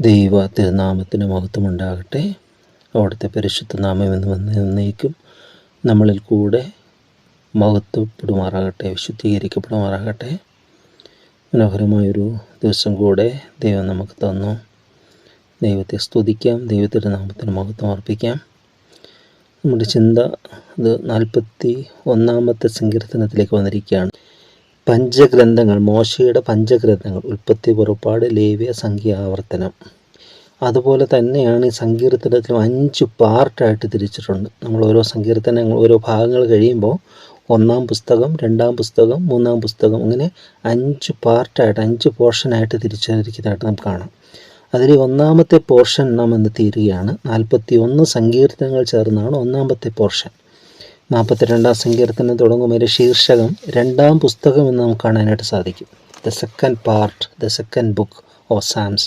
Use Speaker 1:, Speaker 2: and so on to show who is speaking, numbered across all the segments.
Speaker 1: ദൈവ തിരുനാമത്തിന് മഹത്വമുണ്ടാകട്ടെ. അവിടുത്തെ പരിശുദ്ധ നാമം എന്ന് വന്ന് നമ്മളിൽ കൂടെ മഹത്വപ്പെടുമാറാകട്ടെ വിശുദ്ധീകരിക്കപ്പെടുമാറാകട്ടെ. മനോഹരമായൊരു ദിവസം കൂടെ ദൈവം നമുക്ക് തന്നു. ദൈവത്തെ സ്തുതിക്കാം ദൈവത്തിന്റെ നാമത്തിന് മഹത്വം അർപ്പിക്കാം. നമ്മുടെ ചിന്ത അത് നാൽപ്പത്തി ഒന്നാമത്തെ സങ്കീർത്തനത്തിലേക്ക് വന്നിരിക്കുകയാണ്. പഞ്ചഗ്രന്ഥങ്ങൾ മോശയുടെ പഞ്ചഗ്രന്ഥങ്ങൾ ഉൽപ്പത്തി പുറപ്പാട് ലേവ്യ സംഖ്യ ആവർത്തനം. അതുപോലെ തന്നെയാണ് ഈ സങ്കീർത്തനത്തിൽ അഞ്ച് പാർട്ടായിട്ട് തിരിച്ചിട്ടുണ്ട്. നമ്മൾ ഓരോ സങ്കീർത്തനങ്ങൾ ഓരോ ഭാഗങ്ങൾ കഴിയുമ്പോൾ ഒന്നാം പുസ്തകം രണ്ടാം പുസ്തകം മൂന്നാം പുസ്തകം അങ്ങനെ അഞ്ച് പാർട്ടായിട്ട് അഞ്ച് പോർഷനായിട്ട് തിരിച്ചിരിക്കുന്നതായിട്ട് നമുക്ക് കാണാം. അതിൽ ഒന്നാമത്തെ പോർഷൻ നാം എന്ന് തീരുകയാണ്. നാൽപ്പത്തി ഒന്ന് സങ്കീർത്തനങ്ങൾ ചേർന്നാണ് ഒന്നാമത്തെ പോർഷൻ. നാൽപ്പത്തി രണ്ടാം സങ്കീർത്തനം തുടങ്ങും ഒരു ശീർഷകം രണ്ടാം പുസ്തകം എന്ന് നമുക്ക് കാണാനായിട്ട് സാധിക്കും. The second part the second book of Psalms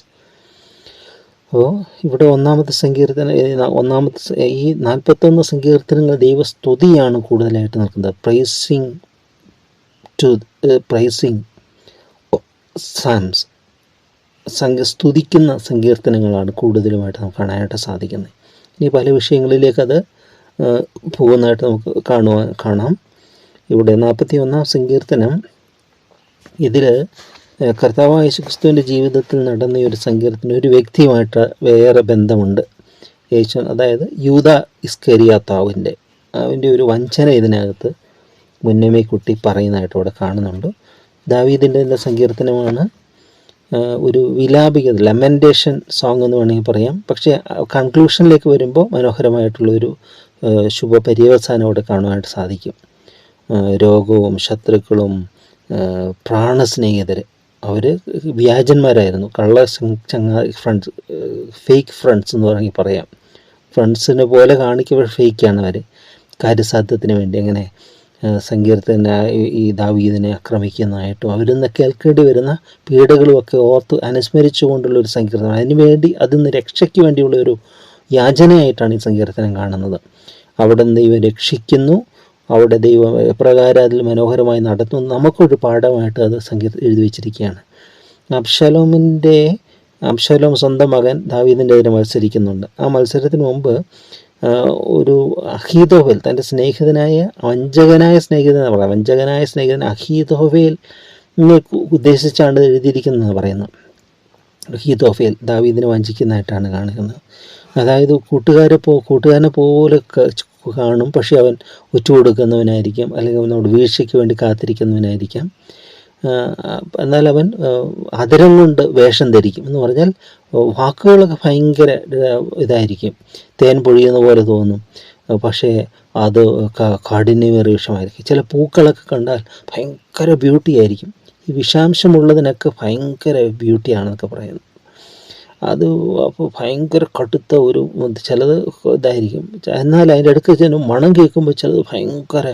Speaker 1: അപ്പോൾ ഇവിടെ ഒന്നാമത്തെ സങ്കീർത്തനം ഒന്നാമത്തെ ഈ നാൽപ്പത്തൊന്ന് സങ്കീർത്തനങ്ങൾ ദൈവസ്തുതിയാണ് കൂടുതലായിട്ട് നിൽക്കുന്നത്. പ്രൈസിങ് ടു പ്രൈസിങ് സാംസ് സംഘ സ്തുതിക്കുന്ന സങ്കീർത്തനങ്ങളാണ് കൂടുതലുമായിട്ട് നമുക്ക് കാണാനായിട്ട് സാധിക്കുന്നത്. ഇനി പല വിഷയങ്ങളിലേക്ക് അത് ആ, പോകുന്നതായിട്ട് നമുക്ക് കാണുവാൻ കാണാം. ഇവിടെ നാൽപ്പത്തി ഒന്നാം സങ്കീർത്തനം ഇതിൽ കർത്താവായ യേശുക്രിസ്തുവിന്റെ ജീവിതത്തിൽ നടന്ന ഒരു സങ്കീർത്തനം ഒരു വ്യക്തിയുമായിട്ട് വേറെ ബന്ധമുണ്ട്. യേശു അതായത് യൂത ഇസ്കരിയാത്താവിന്റെ അവന്റെ ഒരു വഞ്ചന ഇതിനകത്ത് മുന്നമേ കുട്ടി പറയുന്നതായിട്ട് ഇവിടെ കാണുന്നുണ്ട്. ദാവീദിന്റെ സങ്കീർത്തനമാണ് ഒരു വിലാപിക ലെമന്റേഷൻ സോങ് എന്ന് വേണമെങ്കിൽ പറയാം. പക്ഷേ കൺക്ലൂഷനിലേക്ക് വരുമ്പോൾ മനോഹരമായിട്ടുള്ളൊരു ശുഭ ശുഭപര്യവസാനം അവിടെ കാണുവാനായിട്ട് സാധിക്കും. രോഗവും ശത്രുക്കളും പ്രാണസ്നേഹിതർ അവർ വ്യാജന്മാരായിരുന്നു. കള്ള ചങ്ങ- ഫ്രണ്ട്സ് ഫേക്ക് ഫ്രണ്ട്സ് എന്ന് വേണമെങ്കിൽ പറയാം. ഫ്രണ്ട്സിനെ പോലെ കാണിക്കുമ്പോൾ ഫേക്കാണ് അവർ കാര്യസാധ്യത്തിന് വേണ്ടി. അങ്ങനെ സങ്കീർത്തന ഈ- ദാവീദിനെ ആക്രമിക്കുന്നതായിട്ടും അവരിൽ നിന്ന് കേൾക്കേണ്ടി വരുന്ന പീഡകളുമൊക്കെ ഓർത്ത് അനുസ്മരിച്ചുകൊണ്ടുള്ള ഒരു സങ്കീർത്തനം. അതിനുവേണ്ടി അതിൽ നിന്ന് രക്ഷയ്ക്ക് വേണ്ടിയുള്ള ഒരു യാചനയായിട്ടാണ് ഈ സങ്കീർത്തനം കാണുന്നത്. അവിടെ നിന്ന് രക്ഷിക്കുന്നു. അവിടെ ദൈവം എപ്രകാരം അതിൽ മനോഹരമായി നടത്തുന്നു. നമുക്കൊരു പാഠമായിട്ട് അത് സംഗീത എഴുതി വെച്ചിരിക്കുകയാണ്. അബ്ഷലോമിന്റെ അബ്ഷലോം സ്വന്തം മകൻ ദാവീദിന്റെ എതിരെ മത്സരിക്കുന്നുണ്ട്. ആ മത്സരത്തിന് മുമ്പ് ഒരു അഹീതോവേൽ തന്റെ സ്നേഹിതനായ വഞ്ചകനായ സ്നേഹിതൻ എന്ന് പറയാം വഞ്ചകനായ സ്നേഹിതൻ അഹീതോവേൽ ഉദ്ദേശിച്ചാണ് എഴുതിയിരിക്കുന്നത് എഴുതിയിരിക്കുന്നതെന്ന് പറയുന്നത്. ഹീതോഫേൽ ദാവീദിനെ വഞ്ചിക്കുന്നതായിട്ടാണ് കാണിക്കുന്നത് അതായത് കൂട്ടുകാരെ പോ കൂട്ടുകാരനെ പോലെ കാണും പക്ഷേ അവൻ ഒറ്റുകൊടുക്കുന്നവനായിരിക്കും അല്ലെങ്കിൽ അവനോട് വീഴ്ചയ്ക്ക് വേണ്ടി കാത്തിരിക്കുന്നവനായിരിക്കാം. എന്നാൽ അവൻ അതിരം കൊണ്ട് വേഷം ധരിക്കും. എന്ന് പറഞ്ഞാൽ വാക്കുകളൊക്കെ ഭയങ്കര ഇതായിരിക്കും. തേൻ പൊഴിയുന്ന പോലെ തോന്നും. പക്ഷേ അത് കാഠിന്യമേറിയ വിഷമായിരിക്കും ചില പൂക്കളൊക്കെ കണ്ടാൽ ഭയങ്കര ബ്യൂട്ടി ആയിരിക്കും. ഈ വിഷാംശമുള്ളതിനൊക്കെ ഭയങ്കര ബ്യൂട്ടിയാണെന്നൊക്കെ പറയുന്നു. അത് അപ്പോൾ ഭയങ്കര കടുത്ത ഒരു ചിലത് ഇതായിരിക്കും. എന്നാൽ അതിന്റെ അടുക്ക് ചെന്ന് മണം കേൾക്കുമ്പോൾ ചിലത് ഭയങ്കര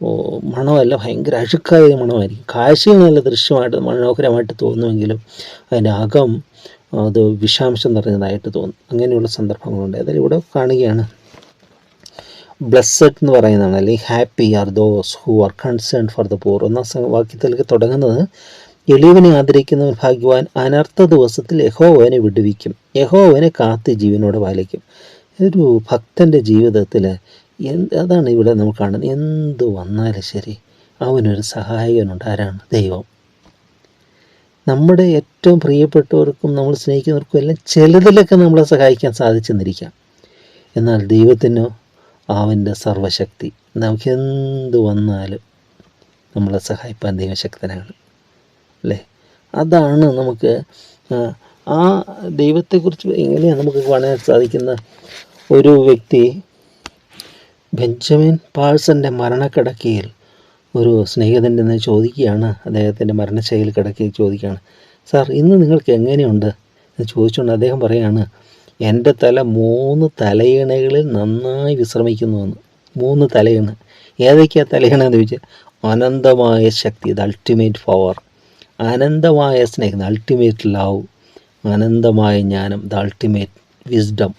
Speaker 1: മണമല്ല ഭയങ്കര അഴുക്കായ മണമായിരിക്കും. കാഴ്ചയിൽ നല്ല ദൃശ്യമായിട്ട് മനോഹരമായിട്ട് തോന്നുമെങ്കിലും അതിന്റെ അകം അത് വിഷാംശം നിറഞ്ഞതായിട്ട് തോന്നും. അങ്ങനെയുള്ള സന്ദർഭങ്ങളുണ്ട്. അതിൽ ഇവിടെ കാണുകയാണ്. ബ്ലസ്സഡ് എന്ന് പറയുന്നതാണ്. അല്ലെങ്കിൽ happy are those who are concern for the poor എന്ന വാക്യത്തിലേക്ക് തുടങ്ങുന്നത് എളിയവനെ ആദരിക്കുന്നവൻ ഭാഗ്യവാൻ അനർത്ഥ ദിവസത്തിൽ യഹോവനെ വിടുവിക്കും. യഹോവനെ കാത്ത് ജീവനോട് പാലിക്കും. ഒരു ഭക്തന്റെ ജീവിതത്തിൽ എന്ത് അതാണ് ഇവിടെ നമ്മൾ കാണുന്നത്? എന്ത് വന്നാലും ശരി അവനൊരു സഹായകനുണ്ട്. ആരാണ്? ദൈവം. നമ്മുടെ ഏറ്റവും പ്രിയപ്പെട്ടവർക്കും നമ്മൾ സ്നേഹിക്കുന്നവർക്കും എല്ലാം ചിലതിലൊക്കെ നമ്മളെ സഹായിക്കാൻ സാധിച്ചെന്നിരിക്കാം. എന്നാൽ ദൈവത്തിനോ അവന്റെ സർവശക്തി നമുക്ക് എന്ത് വന്നാലും നമ്മളെ സഹായിപ്പാൻ ദൈവശക്തനാണ്. അല്ലേ? അതാണ് നമുക്ക് ആ, ദൈവത്തെക്കുറിച്ച് എങ്ങനെയാണ് നമുക്ക് കാണാൻ സാധിക്കുന്ന ഒരു വ്യക്തി ബെഞ്ചമിൻ പാഴ്സന്റെ മരണക്കിടക്കയിൽ ഒരു സ്നേഹിതന്റെ നിന്ന് ചോദിക്കുകയാണ്. അദ്ദേഹത്തിന്റെ മരണശൈലി കിടക്കി ചോദിക്കുകയാണ്. സാർ ഇന്ന് നിങ്ങൾക്ക് എങ്ങനെയുണ്ട്? എന്ന് ചോദിച്ചുകൊണ്ട് അദ്ദേഹം പറയുകയാണ് എന്റെ തല മൂന്ന് തലയിണകളിൽ നന്നായി വിശ്രമിക്കുന്നുവെന്ന്. മൂന്ന് തലയിണ. ഏതൊക്കെയാണ് തലയിണ എന്ന് ചോദിച്ചാൽ അനന്തമായ ശക്തി ഇത് അൾട്ടിമേറ്റ് പവർ. അനന്തമായ സ്നേഹം അൾട്ടിമേറ്റ് ലവ്. അനന്തമായ ജ്ഞാനം ദ അൾട്ടിമേറ്റ് വിസ്ഡം.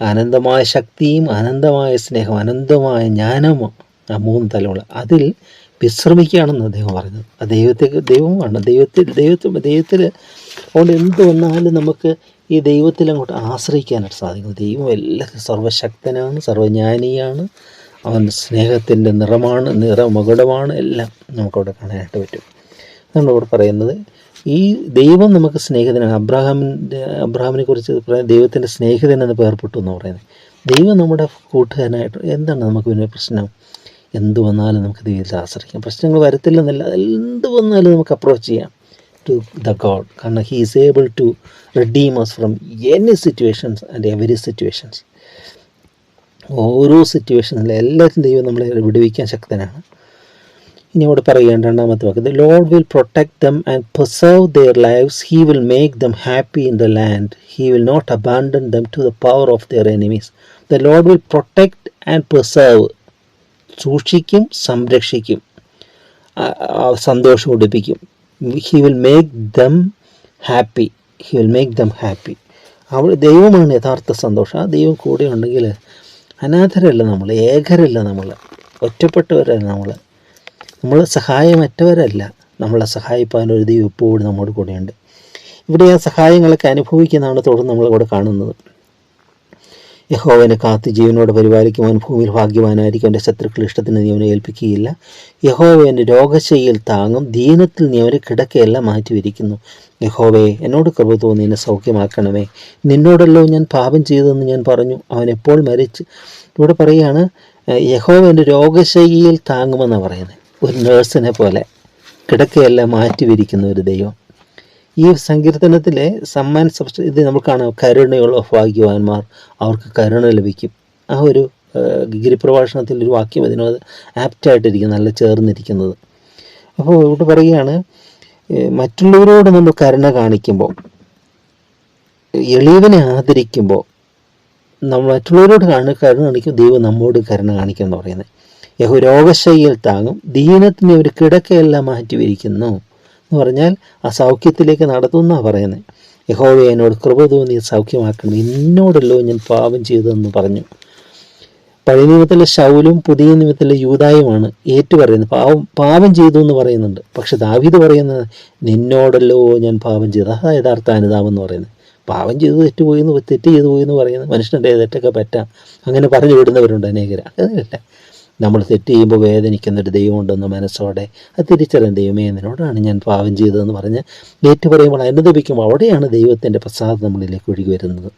Speaker 1: അനന്തമായ ശക്തിയും അനന്തമായ സ്നേഹം അനന്തമായ ജ്ഞാനവും ആ മൂന്ന് തലമുള്ള അതിൽ വിശ്രമിക്കുകയാണെന്ന് അദ്ദേഹം പറഞ്ഞത് ആ ദൈവത്തെ ദൈവമാണ് ദൈവത്തിൽ ദൈവത്തിൽ ദൈവത്തിൽ അതുകൊണ്ട് എന്ത് വന്നാലും നമുക്ക് ഈ ദൈവത്തിൽ അങ്ങോട്ട് ആശ്രയിക്കാനായിട്ട് സാധിക്കും. ദൈവം എല്ലാം സർവശക്തനാണ് സർവജ്ഞാനിയാണ്. അവൻ സ്നേഹത്തിന്റെ നിറമാണ് നിറമകുടമാണ്. എല്ലാം നമുക്കവിടെ കാണാനായിട്ട് പറ്റും. അതുകൊണ്ട് ഇവിടെ പറയുന്നത് ഈ ദൈവം നമുക്ക് സ്നേഹിതനാണ്. അബ്രാഹാമിന്റെ അബ്രാഹാമിനെ കുറിച്ച് ദൈവത്തിന്റെ സ്നേഹിതൻ എന്ന് പേർപ്പെട്ടു എന്ന് പറയുന്നത്. ദൈവം നമ്മുടെ കൂട്ടുകാരനായിട്ട് എന്താണ് നമുക്ക് പിന്നെ പ്രശ്നം? എന്ത് വന്നാലും നമുക്ക് ദൈവത്തിൽ ആശ്രയിക്കാം. പ്രശ്നങ്ങൾ വരത്തില്ലെന്നല്ല എന്ത് വന്നാലും നമുക്ക് അപ്രോച്ച് ചെയ്യാം. ടു ദ ഗോഡ് കാരണം he is able to redeem us from any situations and every situations ഓരോ സിറ്റുവേഷനിലും ദൈവം നമ്മളെ വിടുവിക്കാൻ ശക്തനാണ്. ഇനി ഇവിടെ പറയുകയാണ് രണ്ടാമത്തെ വാക്ക്. The Lord will protect them and preserve their lives he will make them happy in the land he will not abandon them to the power of their enemies the Lord will protect and preserve സൂക്ഷിക്കും സംരക്ഷിക്കും സന്തോഷം ഉടിപ്പിക്കും. He will make them happy he will make them happy അവൾ ദൈവമാണ് യഥാർത്ഥ സന്തോഷം. ആ ദൈവം കൂടെ ഉണ്ടെങ്കിൽ അനാഥരല്ല നമ്മൾ ഏകരല്ല നമ്മൾ ഒറ്റപ്പെട്ടവരല്ല നമ്മൾ നമ്മൾ സഹായമറ്റവരല്ല. നമ്മളെ സഹായിപ്പാൻ ഒരു ദൈവം എപ്പോഴും നമ്മുടെ കൂടെയുണ്ട്. ഇവിടെ ആ സഹായങ്ങളൊക്കെ അനുഭവിക്കുന്നതാണ് തുടർന്ന് നമ്മളിവിടെ കാണുന്നത്. യഹോവനെ കാത്ത് ജീവനോട് പരിപാലിക്കുവാൻ ഭൂമിയിൽ ഭാഗ്യവാനായിരിക്കും എന്റെ ശത്രുക്കൾ ഇഷ്ടത്തിന് നീ അവനെ ഏൽപ്പിക്കുകയില്ല. യഹോവ എന്റെ രോഗശയ്യയിൽ താങ്ങും ദീനത്തിൽ നീ അവരെ കിടക്കയെല്ലാം മാറ്റിവരിക്കുന്നു യഹോവയെ എന്നോട് കൃപ തോന്നി എന്നെ സൗഖ്യമാക്കണമേ. നിന്നോടല്ലോ ഞാൻ പാപം ചെയ്തതെന്ന് ഞാൻ പറഞ്ഞു. അവൻ എപ്പോൾ മരിച്ച്? ഇവിടെ പറയുകയാണ് യഹോവ എന്റെ രോഗശയ്യയിൽ താങ്ങുമെന്നാണ് പറയുന്നത്. ഒരു നേഴ്സിനെ പോലെ കിടക്കയെല്ലാം മാറ്റിവരിക്കുന്ന ഒരു ദൈവം. ഈ സങ്കീർത്തനത്തിലെ സമ്മാൻ ഇത് നമ്മൾ കാണാം കരുണയുള്ള ഭാഗ്യവാന്മാർ അവർക്ക് കരുണ ലഭിക്കും. ആ ഒരു ഗിരിപ്രഭാഷണത്തിൽ ഒരു വാക്യം അതിനോട് ആപ്റ്റായിട്ടിരിക്കും നല്ല ചേർന്നിരിക്കുന്നത്. അപ്പോൾ ഇവിടെ പറയുകയാണ് മറ്റുള്ളവരോട് നമ്മൾ കരുണ കാണിക്കുമ്പോൾ എളിയവനെ ആദരിക്കുമ്പോൾ നമ്മൾ മറ്റുള്ളവരോട് കരുണ കാണിക്കും ദൈവം നമ്മോട് കരുണ കാണിക്കും എന്ന് പറയുന്നത്. യഹോ രോഗശയ്യയിൽ താങ്ങും ദീനത്തിന് ഒരു കിടക്കയെല്ലാം മാറ്റിവിരിക്കുന്നു എന്ന് പറഞ്ഞാൽ ആ സൗഖ്യത്തിലേക്ക് നടത്തുന്ന പറയുന്നത് യഹോവ എന്നോട് കൃപ തോന്നി സൗഖ്യമാക്കണം എന്നോടല്ലോ ഞാൻ പാപം ചെയ്തതെന്ന് പറഞ്ഞു. പഴയ നിയമത്തിലെ ശൗലും പുതിയ നിയമത്തിലെ യൂതായുമാണ് ഏറ്റു പറയുന്നത് പാവം പാപം ചെയ്തു എന്ന് പറയുന്നുണ്ട്. പക്ഷെ ദാവീദ് പറയുന്നത് നിന്നോടല്ലോ ഞാൻ പാപം ചെയ്തു യഥാർത്ഥ അനുതാപം എന്ന് പറയുന്നത്. പാപം ചെയ്തു തെറ്റുപോയി എന്ന് തെറ്റ് ചെയ്തു പോയി എന്ന് പറയുന്നത് മനുഷ്യന്റെ തെറ്റൊക്കെ പറ്റാം. അങ്ങനെ പറഞ്ഞു വിടുന്നവരുണ്ട് അനേകർ അങ്ങനെയല്ല. നമ്മൾ തെറ്റ് ചെയ്യുമ്പോൾ വേദനിക്കുന്ന ഒരു ദൈവമുണ്ടെന്ന് മനസ്സോടെ അത് തിരിച്ചറിയാൻ ദൈവമേ എന്നോടാണ് ഞാൻ പാവം ചെയ്തതെന്ന് പറഞ്ഞ് ഏറ്റു പറയുമ്പോൾ അനുദപിക്കുമ്പോൾ അവിടെയാണ് ദൈവത്തിന്റെ പ്രസാദം നമ്മളിലേക്ക് ഒഴുകി വരുന്നത്.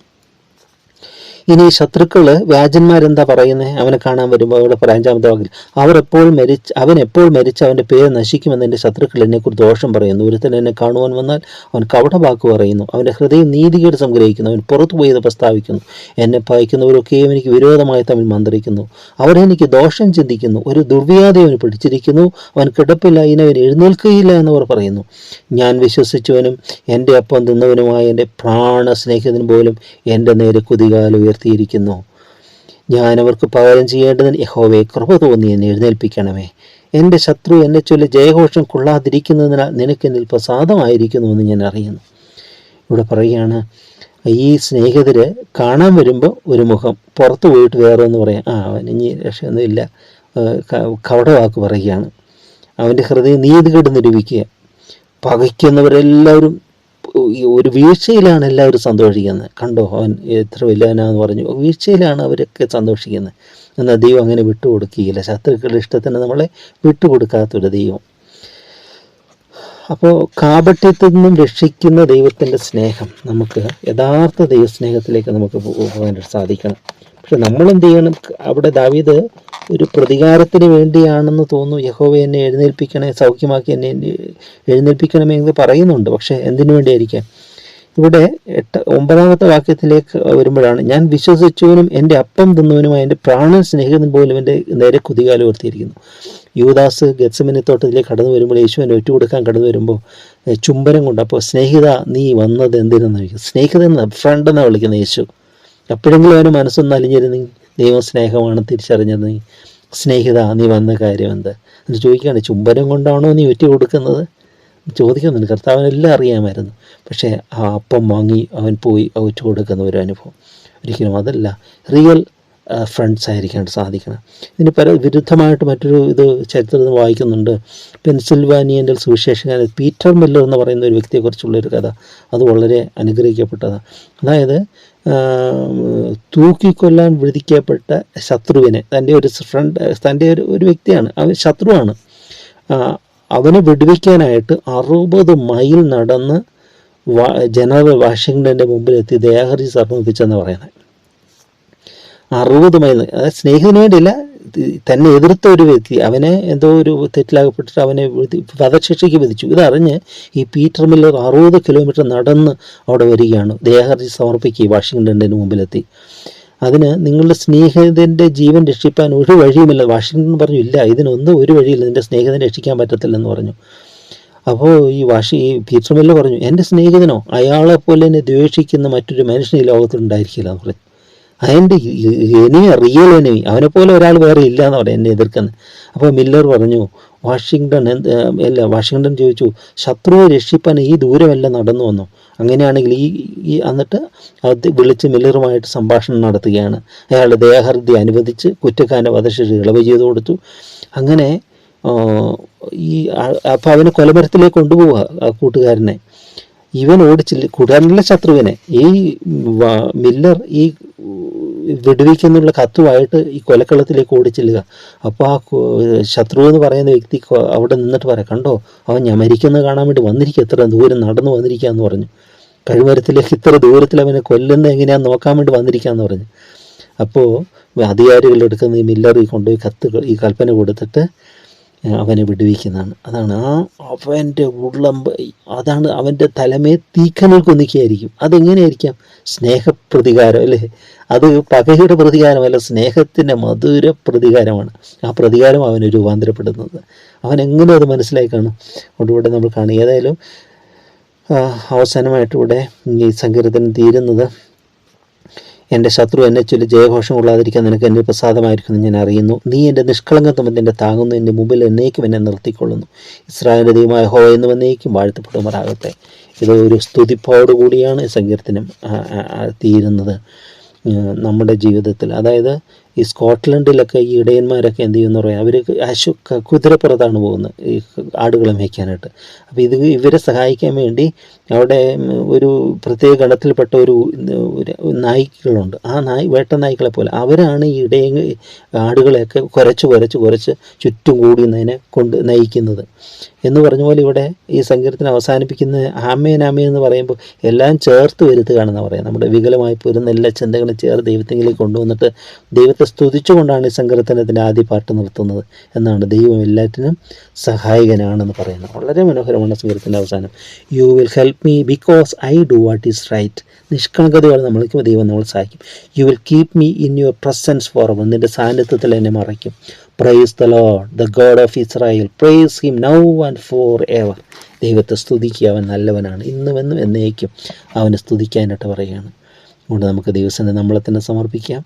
Speaker 1: ഇനി ശത്രുക്കൾ വ്യാജന്മാരെന്താ പറയുന്നത് അവനെ കാണാൻ വരുമ്പോൾ അവിടെ പതിനഞ്ചാമത്തെ വാക്കിൽ അവർ എപ്പോൾ മരിച്ച് അവൻ എപ്പോൾ മരിച്ച് അവന്റെ പേര് നശിക്കുമെന്ന് എന്റെ ശത്രുക്കൾ എന്നെക്കുറിച്ച് ദോഷം പറയുന്നു. ഒരുത്തൻ എന്നെ കാണുവാൻ വന്നാൽ അവൻ കവടവാക്ക് പറയുന്നു. അവന്റെ ഹൃദയം നീതികേട് സംഗ്രഹിക്കുന്നു. അവൻ പുറത്തു പോയത് പ്രസ്താവിക്കുന്നു. എന്നെ പായിക്കുന്നവരൊക്കെയും എനിക്ക് വിരോധമായി തമ്മിൽ മന്ത്രിക്കുന്നു. അവരെനിക്ക് ദോഷം ചിന്തിക്കുന്നു. ഒരു ദുർവ്യാധി അവന് പിടിച്ചിരിക്കുന്നു. അവൻ കിടപ്പില്ല. ഇനി അവൻ എഴുന്നേൽക്കുകയില്ല എന്നവർ പറയുന്നു. ഞാൻ വിശ്വസിച്ചവനും എന്റെ അപ്പം തിന്നവനുമായ എന്റെ പ്രാണ സ്നേഹിതൻ പോലും എന്റെ നേരെ കുതികാൽ ഉയർത്തിയിരിക്കുന്നു. ഞാൻ അവർക്ക് പകരം ചെയ്യേണ്ടതിന് യഹോവയെ കൃപ തോന്നി എന്നെ എഴുന്നേൽപ്പിക്കണമേ. എന്റെ ശത്രു എന്നെ ചൊല്ലി ജയഘോഷം കൊള്ളാതിരിക്കുന്നതിനാൽ നിനക്ക് എന്നിൽ പ്രസാദമായിരിക്കുന്നുവെന്ന് ഞാൻ അറിയുന്നു. ഇവിടെ പറയുകയാണ് ഈ സ്നേഹിതര് കാണാൻ വരുമ്പോൾ ഒരു മുഖം പുറത്ത് പോയിട്ട് വേറെ എന്ന് പറയാം. ആ അവൻ ഇനി രക്ഷയൊന്നുമില്ല കവടവാക്ക് പറയുകയാണ്. അവന്റെ ഹൃദയം നീതികേട് നിരൂപിക്കുക. പകയ്ക്കുന്നവരെല്ലാവരും ഒരു വീഴ്ചയിലാണ് എല്ലാവരും സന്തോഷിക്കുന്നത്. കണ്ടോ അവൻ എത്ര വലിയവനാന്ന് പറഞ്ഞു. വീഴ്ചയിലാണ് അവരൊക്കെ സന്തോഷിക്കുന്നത്. എന്നാൽ ദൈവം അങ്ങനെ വിട്ടുകൊടുക്കുകയില്ല. ശത്രുക്കളുടെ ഇഷ്ടത്തിന് നമ്മളെ വിട്ടുകൊടുക്കാത്തൊരു ദൈവം. അപ്പോൾ കാപട്യത്തിൽ നിന്നും രക്ഷിക്കുന്ന ദൈവത്തിന്റെ സ്നേഹം നമുക്ക് യഥാർത്ഥ ദൈവസ്നേഹത്തിലേക്ക് നമുക്ക് പോകാനായിട്ട് സാധിക്കണം. പക്ഷെ നമ്മൾ എന്ത് ചെയ്യണം അവിടെ ദാവീദ് ഒരു പ്രതികാരത്തിന് വേണ്ടിയാണെന്ന് തോന്നുന്നു യഹോവ എന്നെ എഴുന്നേൽപ്പിക്കണേ സൗഖ്യമാക്കി എന്നെ എഴുന്നേൽപ്പിക്കണമേ എന്ന് പറയുന്നുണ്ട്. പക്ഷേ എന്തിനു വേണ്ടിയായിരിക്കാം? ഇവിടെ എട്ട് ഒമ്പതാമത്തെ വാക്യത്തിലേക്ക് വരുമ്പോഴാണ് ഞാൻ വിശ്വസിച്ചവനും എന്റെ അപ്പം തിന്നവനുമായ എന്റെ പ്രാണൻ സ്നേഹിതൻ പോലും എന്റെ നേരെ കുതികാലം ഉയർത്തിയിരിക്കുന്നു. യുവദാസ് ഗത്സമിനെ തോട്ടത്തിലേക്ക് കടന്നു വരുമ്പോൾ യേശുവിനെ ഒറ്റുകൊടുക്കാൻ കടന്നു വരുമ്പോൾ ചുംബനം കൊണ്ട് അപ്പോൾ സ്നേഹിത നീ വന്നത് എന്തിനെന്ന് ചോദിക്കും സ്നേഹിതെന്ന് ഫ്രണ്ട് എന്നാണ് വിളിക്കുന്നത് യേശു. എപ്പോഴെങ്കിലും അവന് മനസ്സൊന്ന് അലിഞ്ഞിരുന്നെങ്കിൽ ദൈവം സ്നേഹമാണ് തിരിച്ചറിഞ്ഞത്. സ്നേഹിത നീ വന്ന കാര്യം എന്ത്? എന്ന് ചോദിക്കുകയാണ് ചുംബനം കൊണ്ടാണോ നീ ഒറ്റ കൊടുക്കുന്നത്? ചോദിക്കുന്നുണ്ട് കർത്താവിനെല്ലാം അറിയാമായിരുന്നു. പക്ഷേ ആ അപ്പം വാങ്ങി അവൻ പോയി ഒറ്റ കൊടുക്കുന്ന ഒരു അനുഭവം. ഒരിക്കലും അതല്ല. റിയൽ ഫ്രണ്ട്സ് ആയിരിക്കാൻ സാധിക്കണം. ഇതിന് പല വിരുദ്ധമായിട്ട് മറ്റൊരു ഇത് ചരിത്രത്തിൽ വായിക്കുന്നുണ്ട്. പെൻസിൽവാനിയന്റെ സുവിശേഷകാരൻ പീറ്റർ മില്ലർ എന്ന് പറയുന്ന ഒരു വ്യക്തിയെക്കുറിച്ചുള്ളൊരു കഥ. അത് വളരെ അനുഗ്രഹിക്കപ്പെട്ടതാണ്. അതായത് തൂക്കിക്കൊല്ലാൻ വിധിക്കപ്പെട്ട ശത്രുവിനെ തന്റെ ഒരു ഫ്രണ്ട് തന്റെ ഒരു ഒരു വ്യക്തിയാണ്. അവൻ ശത്രുവാണ്. അവനെ വിടുവിക്കാനായിട്ട് അറുപത് മൈൽ നടന്ന് ജനറൽ വാഷിങ്ടന്റെ മുമ്പിലെത്തി ദയാഹർജി സമർപ്പിച്ചെന്ന് പറയുന്നത്. അറുപത് മൈൽ അതായത് സ്നേഹത്തിന് വേണ്ടിയില്ല തന്നെ എതിർത്ത ഒരു വ്യക്തി അവനെ എന്തോ ഒരു തെറ്റിലാകപ്പെട്ടിട്ട് അവനെ വിധി- വധശിക്ഷയ്ക്ക് വിധിച്ചു. ഇതറിഞ്ഞ് ഈ പീറ്റർ മില്ലർ അറുപത് കിലോമീറ്റർ നടന്ന് അവിടെ വരികയാണ്. ദേഹർജി സമർപ്പിക്കുക വാഷിങ്ടണിന്റെ മുമ്പിലെത്തി. അതിന് നിങ്ങളുടെ സ്നേഹിതന്റെ ജീവൻ രക്ഷിക്കാൻ ഒരു വഴിയുമില്ല. വാഷിങ്ടൺ പറഞ്ഞു ഇല്ല ഇതിനൊന്നും ഒരു വഴിയില്ല. നിന്റെ സ്നേഹിതനെ രക്ഷിക്കാൻ പറ്റത്തില്ലെന്ന് പറഞ്ഞു. അപ്പോൾ ഈ വാഷി ഈ പീറ്റർ മില്ലർ പറഞ്ഞു എന്റെ സ്നേഹിതനോ? അയാളെ പോലെ എന്നെ ദ്വേഷിക്കുന്ന മറ്റൊരു മനുഷ്യൻ ഈ ലോകത്തുണ്ടായിരിക്കില്ല എന്ന് പറഞ്ഞു. അതിന്റെ എനിമി റിയൽ എനിമി അവനെ പോലെ ഒരാൾ വേറെ ഇല്ല എന്ന് പറയാം എന്നെ എതിർക്കുന്നത് അപ്പോൾ മില്ലർ പറഞ്ഞു വാഷിങ്ടൺ എന്ത് അല്ല വാഷിങ്ടൺ ചോദിച്ചു ശത്രുവെ രക്ഷിപ്പാൻ ഈ ദൂരമെല്ലാം നടന്നു വന്നു. അങ്ങനെയാണെങ്കിൽ ഈ ഈ എന്നിട്ട് വിളിച്ച് മില്ലറുമായിട്ട് സംഭാഷണം നടത്തുകയാണ്. അയാളുടെ ദേഹഹൃദി അനുവദിച്ച് കുറ്റക്കാരന്റെ വധശിക്ഷ ഇളവ് ചെയ്തു കൊടുത്തു. അങ്ങനെ ഈ അപ്പോൾ അവനെ കൊലമരത്തിലേക്ക് കൊണ്ടുപോവുക ആ കൂട്ടുകാരനെ. ഇവൻ ഓടിച്ചില്ല. കൂടാനുള്ള ശത്രുവിനെ ഈ മില്ലർ ഈ വിടുവിക്കുന്നുള്ള കത്തുമായിട്ട് ഈ കൊലക്കളത്തിലേക്ക് ഓടിച്ചില്ലുക. അപ്പോൾ ആ ശത്രു എന്ന് പറയുന്ന വ്യക്തി അവിടെ നിന്നിട്ട് പറയാം കണ്ടോ അവൻ ഞാൻ മരിക്കുന്നത് കാണാൻ വേണ്ടി വന്നിരിക്കുക എത്ര ദൂരം നടന്നു വന്നിരിക്കുക എന്ന് പറഞ്ഞു. കഴിമരത്തിലേക്ക് ഇത്ര ദൂരത്തിൽ അവനെ കൊല്ലുന്നത് എങ്ങനെയാന്ന് നോക്കാൻ വേണ്ടി വന്നിരിക്കാന്ന് പറഞ്ഞു. അപ്പോൾ അധികാരികൾ എടുക്കുന്ന ഈ മില്ലറി കൊണ്ടുപോയി കത്ത് ഈ കൽപ്പന കൊടുത്തിട്ട് അവനെ വിടുവിക്കുന്നതാണ്. അതാണ് ആ അവന്റെ ഉള്ളം അതാണ് അവന്റെ തലമേ തീക്കനൽ കൊന്നിക്കുകയായിരിക്കും അതെങ്ങനെയായിരിക്കാം? സ്നേഹപ്രതികാരം അല്ലേ? അത് പകയുടെ പ്രതികാരമല്ല സ്നേഹത്തിന്റെ മധുര പ്രതികാരമാണ്. ആ പ്രതികാരം അവന് രൂപാന്തരപ്പെടുന്നത്. അവൻ എങ്ങനെ അത് മനസ്സിലായി കാണും? അതുകൊണ്ട് നമ്മൾ കാണും. ഏതായാലും അവസാനമായിട്ടിവിടെ അവസാനമായിട്ട് ഈ സങ്കീർത്തനം തീരുന്നത് എന്റെ ശത്രു എന്നെ ചൊല്ലി ജയഘോഷം കൊള്ളാതിരിക്കാൻ നിനക്ക് എന്റെ പ്രസാദമായിരിക്കുന്നു ഞാൻ അറിയുന്നു. നീ എന്റെ നിഷ്കളങ്കത്വം എന്നെ താങ്ങുന്നു. എന്റെ മുമ്പിൽ എന്നേക്കും എന്നെ നിർത്തിക്കൊള്ളുന്നു. ഇസ്രായേലിന്റെ ദൈവമായ ഹോ എന്ന് എന്നേക്കും വാഴ്ത്തപ്പെടുമാറാകട്ടെ. ഇത് ഒരു സ്തുതിപ്പോട് കൂടിയാണ് ഈ സങ്കീർത്തനം തീരുന്നത് നമ്മുടെ ജീവിതത്തിൽ. അതായത് ഈ സ്കോട്ട്ലൻഡിലൊക്കെ ഈ ഇടയന്മാരൊക്കെ എന്ത് ചെയ്യുമെന്ന് പറയാം. അവർ അശു കുതിരപ്പുറത്താണ് പോകുന്നത് ഈ ആടുകളെ മേയ്ക്കാനായിട്ട്. അപ്പോൾ ഇത് ഇവരെ സഹായിക്കാൻ വേണ്ടി അവിടെ ഒരു പ്രത്യേക ഗണത്തിൽപ്പെട്ട ഒരു നായ്ക്കളുണ്ട്. ആ നായ് വേട്ട നായ്ക്കളെ പോലെ അവരാണ് ഈ ഇടയ ആടുകളെയൊക്കെ കുരച്ച് കുരച്ച് കുരച്ച് ചുറ്റും കൂടി കൊണ്ട് നയിക്കുന്നത്. എന്ന് പറഞ്ഞ പോലെ ഇവിടെ ഈ സങ്കീർത്തനം അവസാനിപ്പിക്കുന്ന ആമേൻ ആമേൻ എന്ന് പറയുമ്പോൾ എല്ലാം ചേർത്ത് വരുത്തുകയാണെന്ന് പറയാം നമ്മുടെ വികലമായി പോരുന്ന എല്ലാ ചിന്തകളും ചേർത്ത് ദൈവത്തെങ്കിലേക്ക് കൊണ്ടുവന്നിട്ട് ദൈവത്തെ സ്തുതിച്ചുകൊണ്ടാണ് ഈ സങ്കീർത്തനത്തിന്റെ ആദ്യ പാട്ട് നിർത്തുന്നത് എന്നാണ് ദൈവം എല്ലാറ്റിനും സഹായകനാണെന്ന് പറയുന്നത്. വളരെ മനോഹരമാണ് സങ്കീർത്തന്റെ അവസാനം. You will help me because I do what is right നിഷ്കളങ്കതയോടെ നമ്മൾക്ക് ദൈവം നമ്മൾ സഹായിക്കും. You will keep me in your presence forever നിന്റെ സാന്നിധ്യത്തിൽ എന്നെ മറയ്ക്കും. Praise the Lord the God of Israel praise him now and forever ദൈവത്തെ സ്തുതിക്കുക. അവൻ നല്ലവനാണ്. ഇന്നും എന്നും എന്നേക്കും അവനെ സ്തുതിക്കാനായിട്ട് പറയുകയാണ്. അതുകൊണ്ട് നമുക്ക് ദൈവസേന നമ്മളെ തന്നെ സമർപ്പിക്കാം.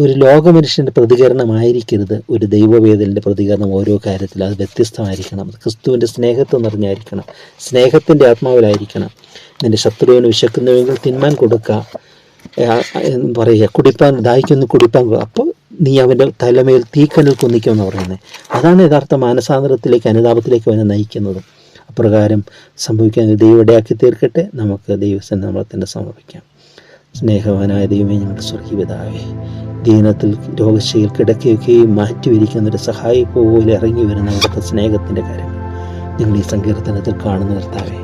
Speaker 1: ഒരു ലോകമനുഷ്യന്റെ പ്രതികരണമായിരിക്കരുത്. ഒരു ദൈവവേദലിന്റെ പ്രതികരണം ഓരോ കാര്യത്തിലും അത് വ്യത്യസ്തമായിരിക്കണം. ക്രിസ്തുവിന്റെ സ്നേഹത്തെ നിറഞ്ഞായിരിക്കണം. സ്നേഹത്തിന്റെ ആത്മാവിലായിരിക്കണം. നിന്റെ ശത്രുവിന് വിശക്കുന്നുവെങ്കിൽ തിന്മാൻ കൊടുക്കുക എന്ന് പറയുക. കുടിപ്പാൻ ദാഹിക്കൊന്ന് കുടിപ്പാൻ അപ്പോൾ നീ അവന്റെ തലമേൽ തീക്കനൽ കൊന്നിക്കുമെന്ന് പറയുന്നത് അതാണ് യഥാർത്ഥ മാനസാന്തരത്തിലേക്ക് അനുതാപത്തിലേക്ക് അവനെ നയിക്കുന്നത്. അപ്രകാരം സംഭവിക്കാൻ ദൈവം ഇടയാക്കി തീർക്കട്ടെ. നമുക്ക് ദൈവസ്ഥ നമ്മളെ തന്നെ സമർപ്പിക്കാം. സ്നേഹവാനായ ദൈവമേ ഞങ്ങളുടെ സ്വർഗീപിതാവേ ദീനത്തിൽ രോഗശയിൽ കിടക്കുകയും മാറ്റിവരിക്കുന്ന ഒരു സഹായി പോലെ ഇറങ്ങി വരുന്ന അവിടുത്തെ സ്നേഹത്തിന്റെ കാര്യങ്ങൾ ഞങ്ങൾ ഈ സങ്കീർത്തനത്തിൽ കാണുന്ന കർത്താവെ.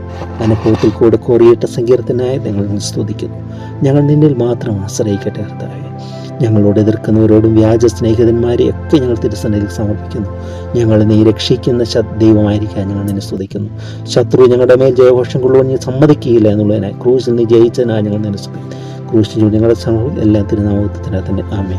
Speaker 1: അനുഭവത്തിൽ കൂടെ കോറിയിട്ട സങ്കീർത്തനായി ഞങ്ങൾ സ്തുതിക്കുന്നു. ഞങ്ങൾ നിന്നിൽ മാത്രം ആശ്രയിക്കട്ടെ കർത്താവെ. ഞങ്ങളോട് എതിർക്കുന്നവരോടും വ്യാജ സ്നേഹിതന്മാരെയൊക്കെ ഞങ്ങൾ തിരുസന്നിധിയിൽ സമർപ്പിക്കുന്നു. ഞങ്ങൾ നീ രക്ഷിക്കുന്ന ദൈവമായിരിക്കാൻ ഞങ്ങൾ നിന്നെ സ്തുതിക്കുന്നു. ശത്രു ഞങ്ങളുടെ മേൽ ജയഘോഷം കൊള്ളുവാൻ നീ സമ്മതിക്കുകയില്ല എന്നുള്ളതിനായി ക്രൂസിൽ നീ ജയിച്ചതിനായി ഞങ്ങൾ നിന്നെ സ്തുതിക്കുന്നു. ക്രൂശിൽ ഞങ്ങളുടെ സമൂഹം എല്ലാ തിരുനാമത്തിനാ തന്നെ ആമേ